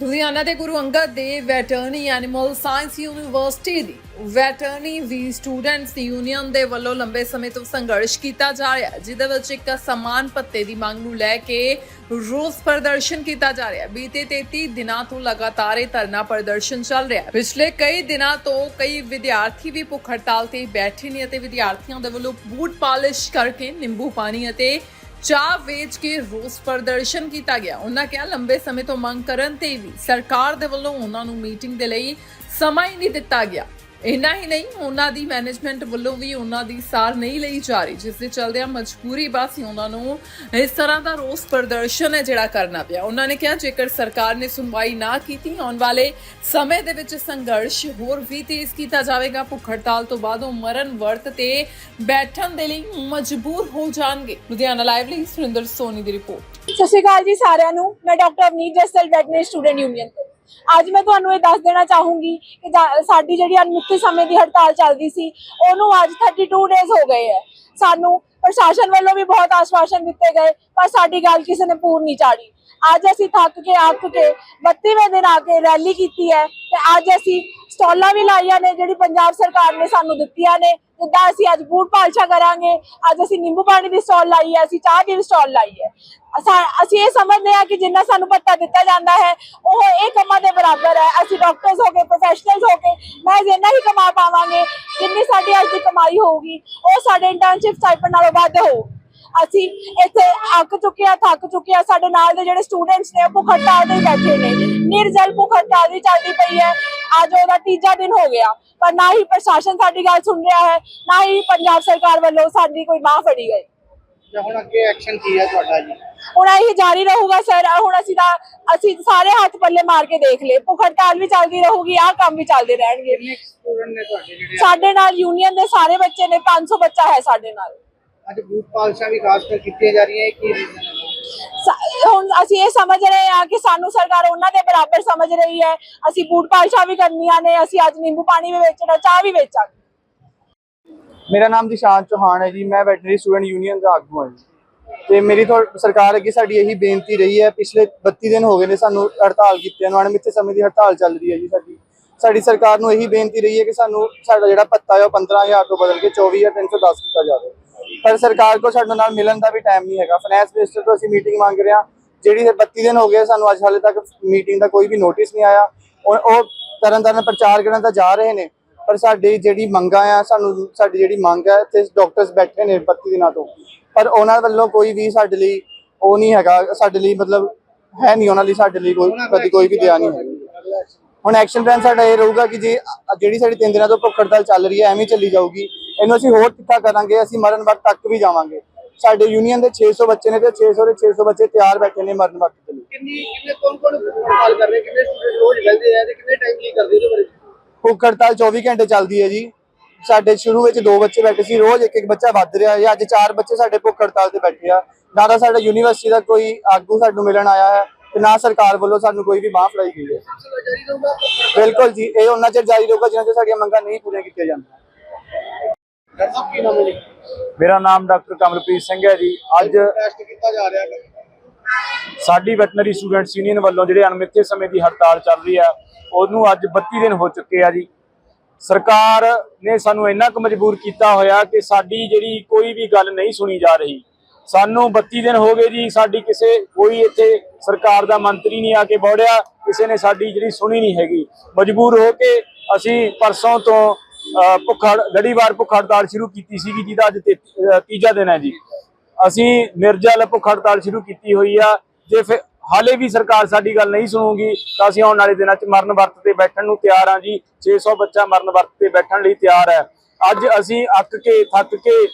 ਲੁਧਿਆਣਾ ਦੇ Guru Angad Dev veterinary animal science university ਦੀ veterinary ਵੀ students union ਦੇ ਵੱਲੋਂ ਲੰਬੇ ਸਮੇਂ ਤੋਂ ਸੰਘਰਸ਼ ਕੀਤਾ ਜਾ ਰਿਹਾ ਹੈ, ਜਿਹਦੇ ਵਿੱਚ ਇੱਕ ਸਮਾਨ ਭੱਤੇ ਦੀ ਮੰਗ ਨੂੰ ਲੈ ਕੇ ਰੋਸ ਪ੍ਰਦਰਸ਼ਨ ਕੀਤਾ ਜਾ ਰਿਹਾ ਹੈ। ਬੀਤੇ 33 ਦਿਨਾਂ ਤੋਂ ਲਗਾਤਾਰ ਇਹ ਧਰਨਾ ਪ੍ਰਦਰਸ਼ਨ ਚੱਲ ਰਿਹਾ ਹੈ। ਪਿਛਲੇ ਕਈ ਦਿਨਾਂ ਤੋਂ ਕਈ ਵਿਦਿਆਰਥੀ ਵੀ ਭੁੱਖ ਹੜਤਾਲ ਤੇ ਬੈਠੇ ਨੇ ਅਤੇ ਵਿਦਿਆਰਥੀਆਂ ਦੇ ਵੱਲੋਂ ਬੂਟ ਪਾਲਿਸ਼ ਕਰਕੇ ਨਿੰਬੂ ਪਾਣੀ ਅਤੇ ਚਾਹ ਵੇਚ ਕੇ ਰੋਸ ਪ੍ਰਦਰਸ਼ਨ ਕੀਤਾ ਗਿਆ। ਉਹਨਾਂ ਕਿਹਾ, ਲੰਬੇ ਸਮੇਂ ਤੋਂ ਮੰਗ ਕਰਨ ਤੇ ਵੀ ਸਰਕਾਰ ਦੇ ਵੱਲੋਂ ਉਹਨਾਂ ਨੂੰ ਮੀਟਿੰਗ ਦੇ ਲਈ ਸਮਾਂ ਹੀ ਨਹੀਂ ਦਿੱਤਾ ਗਿਆ। ਇੰਨਾ ਹੀ ਨਹੀਂ, ਉਹਨਾਂ ਦੀ ਮੈਨੇਜਮੈਂਟ ਵੱਲੋਂ ਵੀ ਉਹਨਾਂ ਦੀ ਸਾਰ ਨਹੀਂ ਲਈ ਜਾ ਰਹੀ, ਜਿਸ ਦੇ ਚਲਦਿਆਂ ਮਜਬੂਰੀ ਬਸ ਉਹਨਾਂ ਨੂੰ ਇਸ ਤਰ੍ਹਾਂ ਦਾ ਰੋਸ ਪ੍ਰਦਰਸ਼ਨ ਹੈ ਜਿਹੜਾ ਕਰਨਾ ਪਿਆ। ਉਹਨਾਂ ਨੇ ਕਿਹਾ, ਜੇਕਰ ਸਰਕਾਰ ਨੇ ਸੁਣਵਾਈ ਨਾ ਕੀਤੀ, ਆਉਣ ਵਾਲੇ ਸਮੇਂ ਦੇ ਵਿੱਚ ਸੰਘਰਸ਼ ਹੋਰ ਵੀ ਤੇਜ਼ ਕੀਤਾ ਜਾਵੇਗਾ। ਭੁੱਖ ਹੜਤਾਲ ਤੋਂ ਬਾਅਦ ਉਹ ਮਰਨ ਵਰਤ ਤੇ ਬੈਠਣ ਦੇ ਲਈ ਮਜਬੂਰ ਹੋ ਜਾਣਗੇ। ਲੁਧਿਆਣਾ ਲਾਈਵ ਲਈ ਸੁਰਿੰਦਰ ਸੋਨੀ ਦੀ ਰਿਪੋਰਟ। ਸਤਿ ਸ਼੍ਰੀ ਅਕਾਲ ਜੀ ਸਾਰਿਆਂ ਨੂੰ। ਮੈਂ doctor Avneet Jassal veterinary student union ਤੋਂ। ਅੱਜ ਮੈਂ ਤੁਹਾਨੂੰ ਇਹ ਦੱਸ ਦੇਣਾ ਚਾਹੂੰਗੀ ਕਿ ਸਾਡੀ ਜਿਹੜੀ ਅਨਮਿੱਥੇ ਸਮੇਂ ਦੀ ਹੜਤਾਲ ਚੱਲਦੀ ਸੀ, ਉਹਨੂੰ ਅੱਜ 32 ਡੇਜ਼ ਹੋ ਗਏ ਹੈ। ਸਾਨੂੰ ਪ੍ਰਸ਼ਾਸਨ ਵੱਲੋਂ ਵੀ ਬਹੁਤ ਆਸ਼ਵਾਸਨ ਦਿੱਤੇ ਗਏ, ਪਰ ਸਾਡੀ ਗੱਲ ਕਿਸੇ ਨੇ ਪੂਰ ਨਹੀਂ ਚਾੜੀ। ਅੱਜ ਅਸੀਂ ਥੱਕ ਕੇ, ਅੱਕ ਕੇ 32ਵੇਂ ਦਿਨ ਆ ਕੇ ਰੈਲੀ ਕੀਤੀ ਹੈ ਤੇ ਅੱਜ ਅਸੀਂ ਸਟਾਲਾਂ ਵੀ ਲਾਈਆਂ ਨੇ ਜਿਹੜੀ ਪੰਜਾਬ ਸਰਕਾਰ ਨੇ ਸਾਨੂੰ ਦਿੱਤੀਆਂ ਨੇ। ਜਿੱਦਾਂ ਅਸੀਂ ਅੱਜ ਬੂਟ ਪਾਲਸ਼ਾ ਕਰਾਂਗੇ, ਅੱਜ ਅਸੀਂ ਨਿੰਬੂ ਪਾਣੀ ਦੀ ਸਟਾਲ ਲਾਈ ਹੈ, ਅਸੀਂ ਚਾਹ ਦੀ ਵੀ ਸਟਾਲ ਲਾਈ ਹੈ। ਅਸੀਂ ਇਹ ਸਮਝਦੇ ਹਾਂ ਕਿ ਜਿੰਨਾ ਸਾਨੂੰ ਭੱਤਾ ਦਿੱਤਾ ਜਾਂਦਾ ਹੈ, ਉਹ ਇਹ ਕੰਮਾਂ ਦੇ ਬਰਾਬਰ ਹੈ। ਅਸੀਂ ਡਾਕਟਰਸ ਹੋ ਕੇ ਪ੍ਰੋਫੈਸ਼ਨਲਸ ਹੋ ਕੇ ਮੈਂ ਜਿੰਨਾ ਹੀ ਕਮਾ ਪਾਵਾਂਗੇ, ਜਿੰਨੀ ਸਾਡੀ ਅੱਜ ਦੀ ਕਮਾਈ ਹੋਊਗੀ, ਉਹ ਸਾਡੇ ਇੰਟਰਨਸ਼ਿਪ ਸਟਾਈਪੈਂਡ ਨਾਲੋਂ ਵੱਧ ਹੋਊ। ਅਸੀਂ ਇੱਥੇ ਅੱਕ ਚੁੱਕੇ ਆ ਥੱਕ ਚੁੱਕੇ ਆ ਸਾਡੇ ਨਾਲ ਦੇ ਜਿਹੜੇ ਸਟੂਡੈਂਟਸ ਨੇ, ਉਹ ਭੁੱਖ ਹੜਤਾਲ ਤੇ ਬੈਠੇ ਨੇ। ਨਿਰਜਲ ਭੁੱਖ ਹੜਤਾਲ ਵੀ ਚੱਲਦੀ ਪਈ ਹੈ। ਅੱਜ ਉਹਦਾ ਤੀਜਾ ਦਿਨ ਹੋ ਗਿਆ ਪਰ ਨਾ ਹੀ ਪ੍ਰਸ਼ਾਸਨ ਸਾਡੀ ਗੱਲ ਸੁਣ ਰਿਹਾ ਹੈ ਨਾ ਹੀ ਪੰਜਾਬ ਸਰਕਾਰ ਵੱਲੋਂ ਸਾਡੀ ਕੋਈ ਬਾਹ ਫੜੀ ਗਈ ਜਾਂ ਹੁਣ ਅੱਗੇ ਐਕਸ਼ਨ ਕੀ ਹੈ ਤੁਹਾਡਾ ਜੀ ਹੁਣ ਇਹ ਜਾਰੀ ਰਹੂਗਾ ਸਰ ਹੁਣ ਅਸੀਂ ਤਾਂ ਅਸੀਂ ਸਾਰੇ ਹੱਥ ਪੱਲੇ ਮਾਰ ਕੇ ਦੇਖ ਲਏ ਭੁੱਖ ਹੜਤਾਲ ਵੀ ਚੱਲਦੀ ਰਹੂਗੀ ਆਹ ਕੰਮ ਵੀ ਚੱਲਦੇ ਰਹਿਣਗੇ ਕਿੰਨੇ ਸਟੂਡੈਂਟ ਨੇ ਤੁਹਾਡੇ ਜਿਹੜੇ ਸਾਡੇ ਨਾਲ ਯੂਨੀਅਨ ਦੇ ਸਾਰੇ ਬੱਚੇ ਨੇ 500 ਬੱਚਾ ਹੈ ਸਾਡੇ ਨਾਲ ਅੱਜ ਬੂਟ ਪਾਲਸ਼ਾਂ ਵੀ ਖਾਸ ਕਰ ਕੀਤੀਆਂ ਜਾ ਰਹੀਆਂ ਇਹ ਕੀ ਰੀਜ਼ਨ ਹੈ ਹੁਣ ਅਸੀਂ ਇਹ ਸਮਝ ਰਹੇ ਹਾਂ ਕਿ ਸਾਨੂੰ ਸਰਕਾਰ ਉਹਨਾਂ ਦੇ ਬਰਾਬਰ ਸਮਝ ਰਹੀ ਹੈ। ਅਸੀਂ ਬੂਟ ਪਾਲਸ਼ਾ ਵੀ ਕਰਨੀਆਂ ਨੇ, ਅਸੀਂ ਅੱਜ ਨਿੰਬੂ ਪਾਣੀ ਵੀ ਵੇਚਣਾ, ਚਾਹ ਵੀ ਵੇਚਾਂਗੇ। ਮੇਰਾ ਨਾਮ ਦਿਸ਼ਾਂਤ ਚੌਹਾਨ ਹੈ ਜੀ, ਮੈਂ ਵੈਟਰਨਰੀ ਸਟੂਡੈਂਟ ਯੂਨੀਅਨ ਦਾ ਆਗੂ ਹਾਂ ਤੇ ਮੇਰੀ ਸਰਕਾਰ ਅੱਗੇ ਸਾਡੀ ਇਹੀ ਬੇਨਤੀ ਰਹੀ ਹੈ, ਪਿਛਲੇ 32 ਦਿਨ ਹੋ ਗਏ ਨੇ ਸਾਨੂੰ ਹੜਤਾਲ ਕੀਤਿਆਂ ਨੂੰ ਅਣਮਿੱਥੇ ਸਮੇਂ ਦੀ ਹੜਤਾਲ ਚੱਲ ਰਹੀ ਹੈ ਜੀ ਸਾਡੀ। ਸਾਡੀ ਸਰਕਾਰ ਨੂੰ ਇਹੀ ਬੇਨਤੀ ਰਹੀ ਹੈ ਕਿ ਸਾਨੂੰ ਸਾਡਾ ਜਿਹੜਾ ਪੱਤਾ ਹੈ ਉਹ 15000 ਤੋਂ ਬਦਲ ਕੇ 24310 ਕੀਤਾ ਜਾਵੇ। ਪਰ ਸਰਕਾਰ ਕੋਲ ਸਾਡੇ ਨਾਲ ਮਿਲਣ ਦਾ ਵੀ ਟਾਈਮ ਨਹੀਂ ਹੈਗਾ। ਫਾਈਨੈਂਸ ਮਿਨਿਸਟਰ ਤੋਂ ਅਸੀਂ ਮੀਟਿੰਗ ਮੰਗ ਰਹੇ ਹਾਂ। ਜਿਹੜੀ 32 ਦਿਨ ਹੋ ਗਏ, ਸਾਨੂੰ ਅੱਜ ਹਾਲੇ ਤੱਕ ਮੀਟਿੰਗ ਦਾ ਕੋਈ ਵੀ ਨੋਟਿਸ ਨਹੀਂ ਆਇਆ। ਉਹ ਉਹ ਤਰਨ ਪ੍ਰਚਾਰ ਕਰਨ ਤਾਂ ਜਾ ਰਹੇ ਨੇ, ਪਰ ਸਾਡੀ ਜਿਹੜੀ ਮੰਗਾਂ ਆ, ਸਾਨੂੰ ਸਾਡੀ ਜਿਹੜੀ ਮੰਗ ਹੈ ਤੇ ਡਾਕਟਰਸ ਬੈਠੇ ਨੇ 32 ਦਿਨਾਂ ਤੋਂ। ਪਰ ਉਹਨਾਂ ਵੱਲੋਂ ਕੋਈ ਵੀ ਸਾਡੇ ਲਈ ਉਹ ਨਹੀਂ ਹੈਗਾ। ਸਾਡੇ ਲਈ ਮਤਲਬ ਹੈ ਨਹੀਂ ਉਹਨਾਂ ਲਈ ਸਾਡੇ ਲਈ ਕੋਈ ਕਦੀ ਕੋਈ ਵੀ ਦਿਆ ਨਹੀਂ ਹੈਗੀ ਹੁਣ ਐਕਸ਼ਨ ਪਲਾਨ ਸਾਡਾ ਇਹ ਰਹੂਗਾ ਕਿ ਜੇ ਜਿਹੜੀ ਸਾਡੀ ਤਿੰਨ ਦਿਨਾਂ ਤੋਂ ਭੁੱਖ ਹੜਤਾਲ ਚੱਲ ਰਹੀ ਹੈ, ਐਵੇਂ ਚੱਲੀ ਜਾਊਗੀ। ਇਹਨੂੰ ਅਸੀਂ ਹੋਰ ਤਿੱਖਾ ਕਰਾਂਗੇ ਅਸੀਂ ਮਰਨ ਵਕਤ ਤੱਕ ਵੀ ਜਾਵਾਂਗੇ। ਸਾਡੇ ਯੂਨੀਅਨ ਦੇ 600 ਬੱਚੇ ਨੇ ਤੇ 600 ਦੇ 600 ਬੱਚੇ ਤਿਆਰ ਬੈਠੇ ਨੇ ਮਰਨ ਵਕਤ ਦੇ ਲਈ। ਕਿੰਨੀ ਕਿੰਨੇ ਕੌਣ ਕੌਣ ਹੜਤਾਲ ਕਰ ਰਹੇ ਕਿੰਨੇ ਸਟੂਡੈਂਟ ਰੋਜ਼ ਬੈਠਦੇ ਆ ਤੇ ਕਿੰਨੇ ਟਾਈਮ ਕੀ ਕਰਦੇ ਉਹਦੇ ਬਾਰੇ? ਭੁੱਖ ਹੜਤਾਲ 24 ਘੰਟੇ ਚੱਲਦੀ ਹੈ ਜੀ। ਸਾਡੇ ਸ਼ੁਰੂ ਵਿੱਚ ਦੋ ਬੱਚੇ ਬੈਠੇ ਸੀ ਰੋਜ਼ ਇੱਕ ਇੱਕ ਬੱਚਾ ਵੱਧ ਰਿਹਾ ਹੈ। ਅੱਜ ਚਾਰ ਬੱਚੇ ਸਾਡੇ ਭੁੱਖ ਹੜਤਾਲ ਤੇ ਬੈਠੇ ਆ। ਨਾ ਤਾਂ ਸਾਡਾ ਯੂਨੀਵਰਸਿਟੀ ਦਾ ਕੋਈ ਆਗੂ ਸਾਨੂੰ ਮਿਲਣ ਆਇਆ ਹੈ ਤੇ ਨਾ ਸਰਕਾਰ ਵੱਲੋਂ ਸਾਨੂੰ ਕੋਈ ਵੀ ਬਾਹ ਫੜਾਈ ਗਈ ਹੈ। ਬਿਲਕੁਲ ਜੀ ਇਹ ਉਹਨਾਂ ਚਿਰ ਜਾਰੀ ਰਹੂਗਾ ਜਿੰਨਾ ਚਿਰ ਸਾਡੀਆਂ ਮੰਗਾਂ ਨਹੀਂ ਪੂਰੀਆਂ ਕੀਤੀਆਂ ਜਾਂਦੀਆਂ। ਸਾਹਿਬ ਕੀ ਨਾਮ ਹੈ ਜੀ? ਮੇਰਾ ਨਾਮ ਡਾਕਟਰ ਕਮਲਪ੍ਰੀਤ ਸਿੰਘ ਹੈ ਜੀ। ਅੱਜ ਟੈਸਟ ਕੀਤਾ ਜਾ ਰਿਹਾ ਹੈ? ਸਾਡੀ ਵੈਟਰਨਰੀ ਸਟੂਡੈਂਟਸ ਯੂਨੀਅਨ ਵੱਲੋਂ ਜਿਹੜੇ ਅਣਮਿੱਥੇ ਸਮੇਂ ਦੀ ਹੜਤਾਲ ਚੱਲ ਰਹੀ ਆ ਉਹਨੂੰ ਅੱਜ 32 ਦਿਨ ਹੋ ਚੁੱਕੇ ਆ ਜੀ। ਸਰਕਾਰ ਨੇ ਸਾਨੂੰ ਇੰਨਾ ਕੁ ਮਜਬੂਰ ਕੀਤਾ ਹੋਇਆ ਕਿ ਸਾਡੀ ਜਿਹੜੀ ਕੋਈ ਵੀ ਗੱਲ ਨਹੀਂ ਸੁਣੀ ਜਾ ਰਹੀ। ਸਾਨੂੰ 32 ਦਿਨ ਹੋ ਗਏ ਜੀ ਸਾਡੀ ਕਿਸੇ ਕੋਈ ਇੱਥੇ ਸਰਕਾਰ ਦਾ ਮੰਤਰੀ ਨਹੀਂ ਆ ਕੇ ਬੋੜਿਆ ਕਿਸੇ ਨੇ ਸਾਡੀ ਜਿਹੜੀ ਸੁਣੀ ਨਹੀਂ ਹੈਗੀ। ਮਜਬੂਰ ਹੋ ਕੇ ਅਸੀਂ ਪਰਸੋਂ ਤੋਂ ਅਹ, ਭੁੱਖ ਹੜ- ਲੜੀਵਾਰ ਭੁੱਖ ਹੜਤਾਲ ਸ਼ੁਰੂ ਕੀਤੀ ਸੀਗੀ ਜਿਹਦਾ ਅੱਜ ਤੀਜਾ ਦਿਨ ਹੈ ਜੀ। ਅਸੀਂ ਨਿਰਜਲ ਭੁੱਖ ਹੜਤਾਲ ਸ਼ੁਰੂ ਕੀਤੀ ਹੋਈ ਆ। ਜੇ ਫਿਰ ਹਾਲੇ ਵੀ ਸਰਕਾਰ ਸਾਡੀ ਗੱਲ ਨਹੀਂ ਸੁਣੂਗੀ ਤਾਂ ਅਸੀਂ ਆਉਣ ਵਾਲੇ ਦਿਨਾਂ 'ਚ ਮਰਨ ਵਰਤ ਤੇ ਬੈਠਣ ਨੂੰ ਤਿਆਰ ਹਾਂ ਜੀ। 600 ਬੱਚਾ ਮਰਨ ਵਰਤ ਤੇ ਬੈਠਣ ਲਈ ਤਿਆਰ ਹੈ। ਅੱਜ ਅਸੀਂ ਅੱਕ ਕੇ ਥੱਕ ਕੇ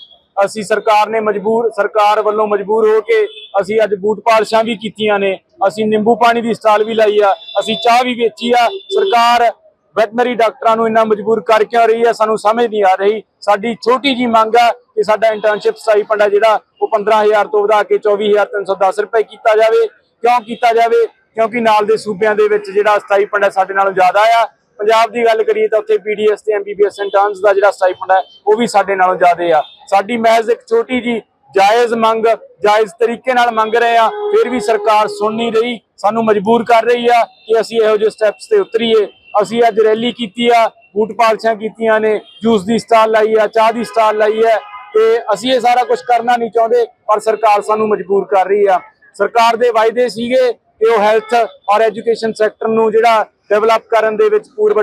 ਅਸੀਂ ਸਰਕਾਰ ਨੇ ਮਜਬੂਰ ਸਰਕਾਰ ਵੱਲੋਂ ਮਜਬੂਰ ਹੋ ਕੇ ਅਸੀਂ ਅੱਜ ਬੂਟ ਪਾਲਸ਼ਾਂ ਵੀ ਕੀਤੀਆਂ ਨੇ। ਅਸੀਂ ਨਿੰਬੂ ਪਾਣੀ ਦੀ ਸਟਾਲ ਵੀ ਲਾਈ ਆ। ਅਸੀਂ ਚਾਹ ਵੀ ਵੇਚੀ ਆ। ਸਰਕਾਰ ਵੈਟਨਰੀ ਡਾਕਟਰਾਂ ਨੂੰ ਇੰਨਾ ਮਜਬੂਰ ਕਰ ਕਿਉਂ ਰਹੀ ਹੈ? ਸਾਨੂੰ ਸਮਝ ਨਹੀਂ ਆ ਰਹੀ। ਸਾਡੀ ਛੋਟੀ ਜੀ ਮੰਗ ਹੈ ਕਿ ਸਾਡਾ ਇੰਟਰਨਸ਼ਿਪ ਸਟਾਈਪੈਂਡ ਹੈ ਜਿਹੜਾ ਉਹ 15000 ਤੋਂ ਵਧਾ ਕੇ 24310 ਰੁਪਏ ਕੀਤਾ ਜਾਵੇ। ਕਿਉਂ ਕੀਤਾ ਜਾਵੇ? ਕਿਉਂਕਿ ਨਾਲ ਦੇ ਸੂਬਿਆਂ ਦੇ ਵਿੱਚ ਜਿਹੜਾ ਸਟਾਈਪੈਂਡ ਹੈ ਸਾਡੇ ਨਾਲੋਂ ਜ਼ਿਆਦਾ ਆ। ਪੰਜਾਬ ਦੀ ਗੱਲ ਕਰੀਏ ਤਾਂ ਉੱਥੇ ਪੀਡੀਐਸ ਤੇ ਐਮਬੀਬੀਐਸ ਇੰਟਰਨਸ ਦਾ ਜਿਹੜਾ ਸਟਾਈਪੈਂਡ ਹੈ, ਉਹ ਵੀ ਸਾਡੇ ਨਾਲੋਂ ਜ਼ਿਆਦਾ ਆ। ਸਾਡੀ ਮਹਿਜ਼ ਇੱਕ ਛੋਟੀ ਜੀ ਜਾਇਜ਼ ਮੰਗ, ਜਾਇਜ਼ ਤਰੀਕੇ ਨਾਲ ਮੰਗ ਰਹੇ ਆ ਫਿਰ ਵੀ ਸਰਕਾਰ ਸੁਣ ਨਹੀਂ ਰਹੀ। ਸਾਨੂੰ ਮਜਬੂਰ ਕਰ ਰਹੀ ਆ ਕਿ ਅਸੀਂ ਇਹੋ ਜਿਹੇ ਸਟੈਪਸ ਤੇ ਉਤਰੀਏ। ਅਸੀਂ ਅੱਜ ਰੈਲੀ ਕੀਤੀ ਆ, ਬੂਟ ਪਾਲਸ਼ਾਂ ਕੀਤੀਆਂ ਨੇ, ਜੂਸ ਦੀ ਸਟਾਲ ਲਾਈ ਆ, ਚਾਹ ਦੀ ਸਟਾਲ ਲਾਈ ਹੈ ਤੇ ਅਸੀਂ ਇਹ ਸਾਰਾ ਕੁਝ ਕਰਨਾ ਨਹੀਂ ਚਾਹੁੰਦੇ, ਪਰ ਸਰਕਾਰ ਸਾਨੂੰ ਮਜਬੂਰ ਕਰ ਰਹੀ ਆ। ਸਰਕਾਰ ਦੇ ਵਾਅਦੇ ਸੀਗੇ ਕਿ ਉਹ ਹੈਲਥ ਔਰ ਐਜੂਕੇਸ਼ਨ ਸੈਕਟਰ ਨੂੰ ਜਿਹੜਾ ਡਿਵੈਲਪ ਕਰਨ ਦੇ ਵਿੱਚ ਪੂਰ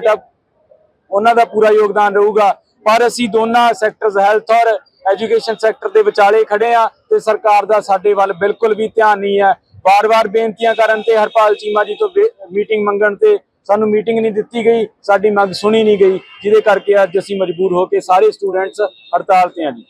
ਉਹਨਾਂ ਦਾ ਪੂਰਾ ਯੋਗਦਾਨ ਰਹੂਗਾ। ਪਰ ਅਸੀਂ ਦੋਨਾਂ ਸੈਕਟਰਸ ਹੈਲਥ ਔਰ ਐਜੂਕੇਸ਼ਨ ਸੈਕਟਰ ਦੇ ਵਿਚਾਲੇ ਖੜੇ ਆ ਤੇ ਸਰਕਾਰ ਦਾ ਸਾਡੇ ਵੱਲ ਬਿਲਕੁਲ ਵੀ ਧਿਆਨ ਨਹੀਂ ਹੈ। ਵਾਰ-ਵਾਰ ਬੇਨਤੀਆਂ ਕਰਨ ਤੇ ਹਰਪਾਲ ਚੀਮਾ ਜੀ ਤੋਂ ਮੀਟਿੰਗ ਮੰਗਣ ਤੇ ਸਾਨੂੰ ਮੀਟਿੰਗ ਨਹੀਂ ਦਿੱਤੀ ਗਈ, ਸਾਡੀ ਮੰਗ ਸੁਣੀ ਨਹੀਂ ਗਈ, ਜਿਹਦੇ ਕਰਕੇ ਅੱਜ ਅਸੀਂ ਮਜਬੂਰ ਹੋ ਕੇ ਸਾਰੇ ਸਟੂਡੈਂਟਸ ਹੜਤਾਲ ਤੇ ਆ ਜੀ।